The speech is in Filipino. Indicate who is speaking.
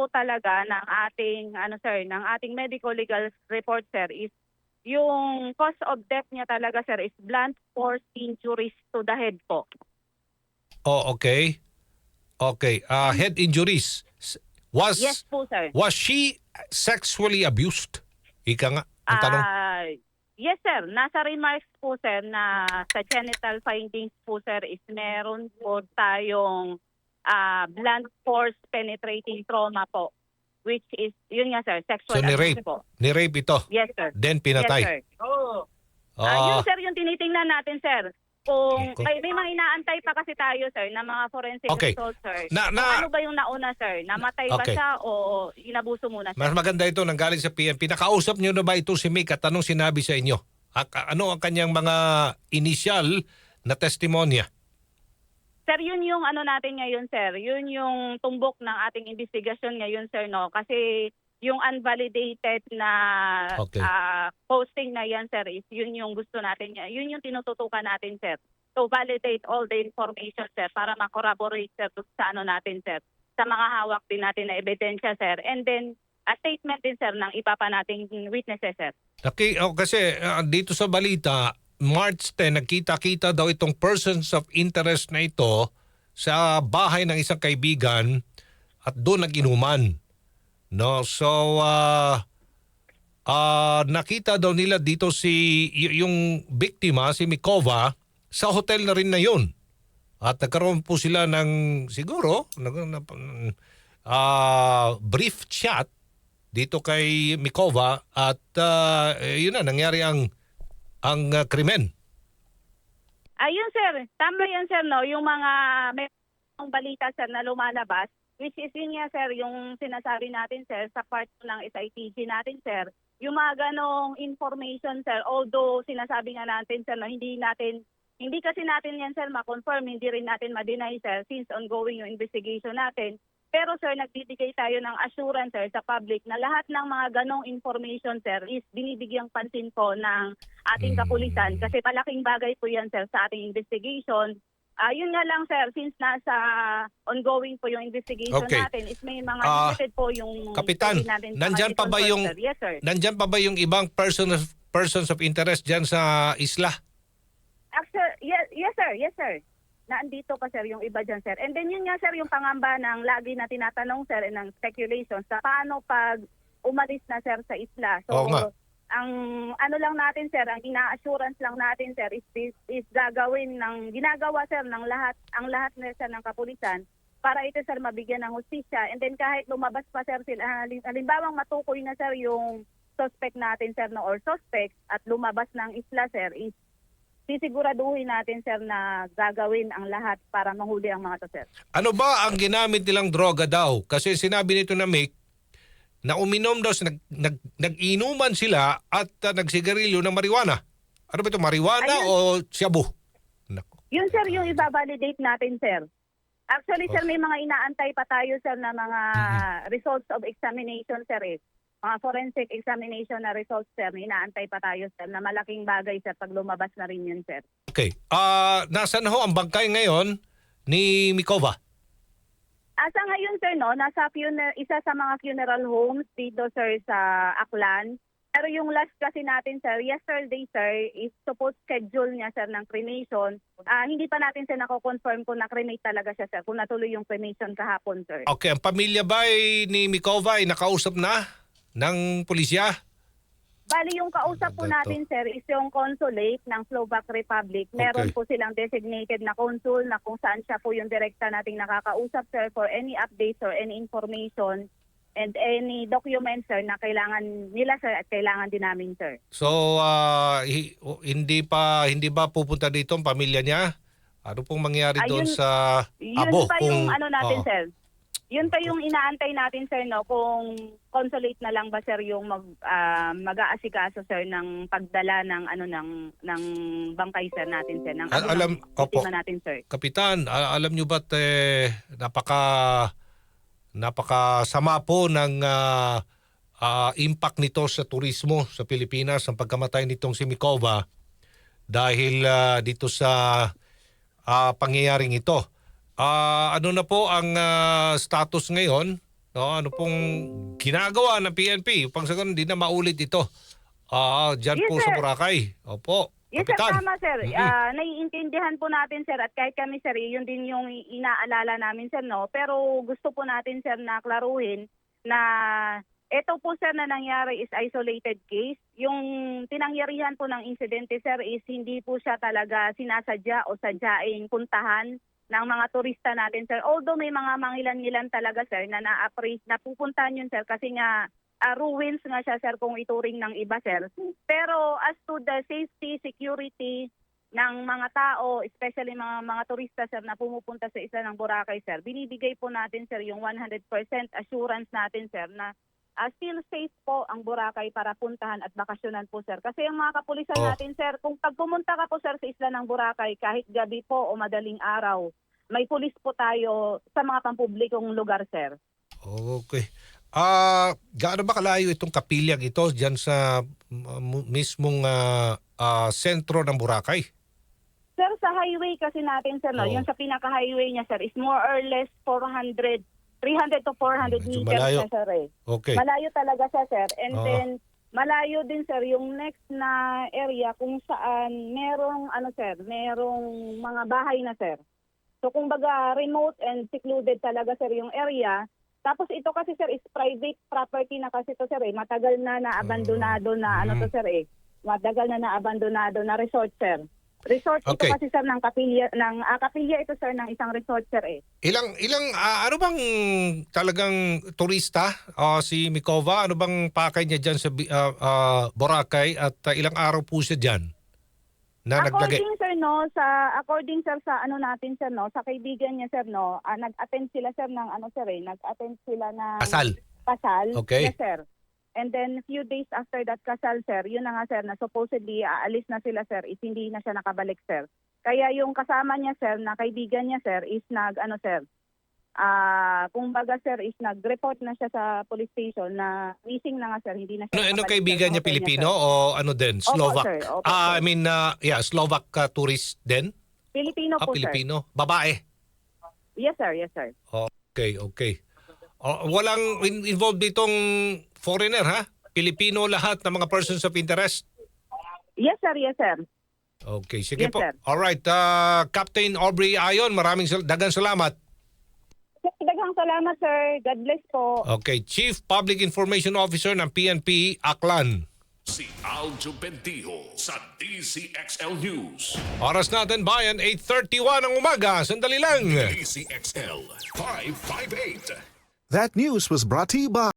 Speaker 1: po talaga ng ating ano sir, ng ating medical legal report sir is yung cause of death niya talaga sir is blunt force injuries to the head po.
Speaker 2: Oh, okay. Okay. Uh, head injuries. Was
Speaker 1: Yes po sir.
Speaker 2: was she sexually abused? Ika nga ang tanong.
Speaker 1: Ah, yes sir, nasa remarks po sir na sa genital findings po sir is meron po tayong ah, blunt force penetrating trauma po which is yun nga sir, sexual
Speaker 2: So, ni
Speaker 1: abuse
Speaker 2: rape?
Speaker 1: po.
Speaker 2: Ni-rape ito.
Speaker 1: Yes sir.
Speaker 2: Then
Speaker 1: Yes
Speaker 2: pinatay.
Speaker 1: sir. Ah,
Speaker 2: Ah,
Speaker 1: yun sir yung tinitingnan natin sir. Kung
Speaker 2: Okay.
Speaker 1: may, may mga inaantay pa kasi tayo sir na mga forensic
Speaker 2: Okay.
Speaker 1: results sir.
Speaker 2: Na-
Speaker 1: Kung
Speaker 2: na-
Speaker 1: ano ba yung nauna sir? Namatay ba
Speaker 2: Okay.
Speaker 1: siya o inabuso muna siya?
Speaker 2: mas maganda ito nanggaling sa PNP. Nakausap niyo na ba ito si Mick at anong sinabi sa inyo? Ano ang kanyang mga initial na testimonya?
Speaker 1: Sir, yun yung ano natin ngayon, sir. Yun yung tumbok ng ating investigasyon ngayon, sir, no? Kasi yung unvalidated na
Speaker 2: Okay.
Speaker 1: ah, posting na yan, sir, is yun yung gusto natin. Yun yung tinututukan natin, sir. To validate all the information, sir, para makorroborate, sir, dun sa ano natin, sir. Sa mga hawak din natin na ebidensya, sir. And then, a statement din, sir, ng iba pa nating witnesses, sir.
Speaker 2: Okay, oh, kasi ah, dito sa balita, March 10, nagkita-kita daw itong persons of interest na ito sa bahay ng isang kaibigan at doon nag-inuman. No, so ah ah, nakita daw nila dito si yung biktima si Mikova sa hotel na rin na yun. At nagkaroon po sila ng siguro nag, na, ah, brief chat dito kay Mikova at eh, yun na nangyari ang ang ah, krimen.
Speaker 1: Ayun sir, tama yan sir no, yung mga may balita sir na lumalabas which is yun nga sir yung sinasabi natin sir sa part ng SITG natin sir, yung mga ganong information sir although sinasabi nga natin sir no, hindi natin hindi kasi natin yan sir ma-confirm, hindi rin natin ma-deny sir since ongoing yung investigation natin. Pero sir, nagbibigay tayo ng assurance sir sa public na lahat ng mga ganong information sir is binibigyang pansin po ng ating
Speaker 2: Mm.
Speaker 1: kapulisan kasi malaking bagay po yan sir sa ating investigation. Ah, yun nga lang sir, since nasa ongoing po yung investigation
Speaker 2: Okay.
Speaker 1: natin is may mga
Speaker 2: Ah,
Speaker 1: limited po yung
Speaker 2: Kapitan,
Speaker 1: natin sa
Speaker 2: nandyan pa ba yung-
Speaker 1: sir. Yes sir.
Speaker 2: Nandyan pa ba yung ibang person of, persons of interest dyan sa isla?
Speaker 1: Actually, yes, yes sir, yes sir. Naandito pa sir yung iba dyan sir. And then yun nga sir yung pangamba ng lagi na tinatanong sir and ng speculation sa paano pag umalis na sir sa isla. So
Speaker 2: Oo nga.
Speaker 1: ang ano lang natin sir, ang ina-assurance lang natin sir is, is, is gagawin ng ginagawa sir ng lahat ang lahat na sir ng kapulisan para ito sir mabigyan ng hustisya. And then kahit lumabas pa sir sila, halim- halimbawang matukoy na sir yung suspect natin sir no or suspect at lumabas ng isla sir is sisiguraduhin natin sir na gagawin ang lahat para mahuli ang mga to sir.
Speaker 2: Ano ba ang ginamit nilang droga daw? Kasi sinabi nito na Mick, na uminom daw, nag, nag, nag-inuman sila at uh, nagsigarilyo ng marijuana. Ano ba ito, marijuana o shabu? Nako.
Speaker 1: Yun sir yung i-validate natin sir. Actually sir may mga inaantay pa tayo sir na mga results of examination sir eh. Mga forensic examination na results sir, inaantay pa tayo sir na malaking bagay sir pag lumabas na rin yun sir.
Speaker 2: Okay. Ah, nasaan ho ang bangkay ngayon ni Mikova?
Speaker 1: Asa ngayon sir no, nasa funer- isa sa mga funeral homes dito sir sa Aklan. Pero yung last kasi natin sir, yesterday sir, is supposed schedule niya sir ng cremation. Ah hindi pa natin sir nako-confirm kung na-cremate talaga siya sir, kung natuloy yung cremation kahapon sir.
Speaker 2: Okay, ang pamilya ba ni Mikova ay nakausap na ng pulisya?
Speaker 1: Bali yung kausap po
Speaker 2: to.
Speaker 1: natin sir is yung consulate ng Slovak Republic. Meron
Speaker 2: Okay.
Speaker 1: po silang designated na consul na kung saan siya po yung direkta nating nakakausap sir for any updates or any information and any documents sir na kailangan nila sir at kailangan din namin sir.
Speaker 2: So, ah, hi- o- hindi pa hindi ba pupunta dito ang pamilya niya? Ano pong mangyari doon
Speaker 1: Ayun-
Speaker 2: sa
Speaker 1: Yun
Speaker 2: abo?
Speaker 1: pa yung ano natin
Speaker 2: Oo.
Speaker 1: sir. Yun pa yung inaantay natin sir no kung consulate na lang ba sir yung mag ah, mag-aasikaso sir ng pagdala ng ano ng ng bangkay sir natin sir ng
Speaker 2: Al-
Speaker 1: ano,
Speaker 2: alam-
Speaker 1: ng
Speaker 2: opo.
Speaker 1: natin sir.
Speaker 2: Kapitan, a- alam niyo ba't eh, napaka napaka sama po ng ah, ah, impact nito sa turismo sa Pilipinas ang pagkamatay nitong si Mikova dahil ah, dito sa ah, pangyayaring ito. Ah, ano na po ang ah, status ngayon No, ano pong ginagawa ng PNP upang sa ganun hindi na maulit ito. Ah, diyan
Speaker 1: Yes,
Speaker 2: po sa
Speaker 1: sir.
Speaker 2: Boracay. Opo.
Speaker 1: Yes sir,
Speaker 2: Kapitan.
Speaker 1: tama sir.
Speaker 2: Mm-mm.
Speaker 1: Ah, naiintindihan po natin sir at kahit kami sir, yun din yung inaalala namin sir no. Pero gusto po natin sir na klaruhin na ito po sir na nangyari is isolated case. Yung tinangyarihan po ng insidente sir is hindi po siya talaga sinasadya o sadyaing puntahan ng mga turista natin sir. Although may mga mangilan-ngilan talaga sir na na-appraise na pupuntahan yun sir kasi nga ah, ruins nga siya sir kung ituring ng iba sir. Pero as to the safety, security ng mga tao, especially mga mga turista sir na pumupunta sa isla ng Boracay sir, binibigay po natin sir yung 100% assurance natin sir na ah, still safe po ang Boracay para puntahan at bakasyonan po sir. Kasi yung mga kapulisan
Speaker 2: Oh.
Speaker 1: natin sir, kung pag pumunta ka po sir sa isla ng Boracay kahit gabi po o madaling araw, may pulis po tayo sa mga pampublikong lugar sir.
Speaker 2: Okay. Ah, gaano ba kalayo itong kapilyang ito diyan sa uh, mismong ah, ah, sentro ng Boracay?
Speaker 1: Sir, sa highway kasi natin, sir, no,
Speaker 2: Oo.
Speaker 1: yung sa pinaka-highway niya, sir, is more or less 400, 300 to 400
Speaker 2: Medyo
Speaker 1: meters
Speaker 2: malayo.
Speaker 1: na, sir, eh.
Speaker 2: Okay.
Speaker 1: Malayo talaga siya, sir. And
Speaker 2: Oo.
Speaker 1: then, malayo din, sir, yung next na area kung saan merong, ano, sir, merong mga bahay na, sir. So, kumbaga, remote and secluded talaga, sir, yung area. Tapos ito kasi, sir, is private property na kasi to, sir, eh. Matagal na na-abandonado na, ano to,
Speaker 2: Mm.
Speaker 1: sir, eh. Matagal na na-abandonado na resort, sir. Resort
Speaker 2: Okay.
Speaker 1: ito kasi, sir, ng kapilya, ng, ah, kapilya ito, sir, ng isang resort, sir, eh.
Speaker 2: Ilang ilang ah, ano bang talagang turista ah, si Mikova? Ano bang pakay niya diyan sa ah, ah, Boracay at ah, ilang araw po siya diyan? Na naglagay.
Speaker 1: According sir no sa according sir sa ano natin sir no sa kaibigan niya sir no ah, nag-attend sila sir ng ano sir eh nag-attend sila ng
Speaker 2: Kasal.
Speaker 1: kasal.
Speaker 2: Okay.
Speaker 1: Yes sir. And then few days after that kasal sir, yun na nga sir na supposedly aalis na sila sir is hindi na siya nakabalik sir. Kaya yung kasama niya sir na kaibigan niya sir is nag ano sir Ah, kumbaga sir is nag-report na siya sa police station na missing na nga sir, hindi na siya
Speaker 2: Ano, ano kaibigan
Speaker 1: sir,
Speaker 2: niya Pilipino
Speaker 1: sir.
Speaker 2: o ano din?
Speaker 1: Opo,
Speaker 2: Slovak?
Speaker 1: sir. Opo,
Speaker 2: Ah,
Speaker 1: sir.
Speaker 2: I mean ah, yeah, Slovak ah, tourist din?
Speaker 1: Filipino
Speaker 2: Ah,
Speaker 1: po sir.
Speaker 2: Pilipino. Babae.
Speaker 1: Yes sir, yes sir.
Speaker 2: Okay, okay. Oh, walang in- involved ditong foreigner ha? Pilipino lahat ng mga persons of interest?
Speaker 1: Yes sir, yes sir.
Speaker 2: Okay, sige
Speaker 1: Yes,
Speaker 2: po.
Speaker 1: sir.
Speaker 2: All right, ah, Captain Aubrey Ayon, maraming sal- dagang salamat.
Speaker 1: Sir, Daghang salamat sir. God bless po.
Speaker 2: Okay, Chief Public Information Officer ng PNP Aklan.
Speaker 3: Si Aljo Bendijo sa DCXL News.
Speaker 2: Oras natin bayan 8:31 ng umaga. Sandali lang.
Speaker 3: DCXL 558.
Speaker 4: That news was brought to you by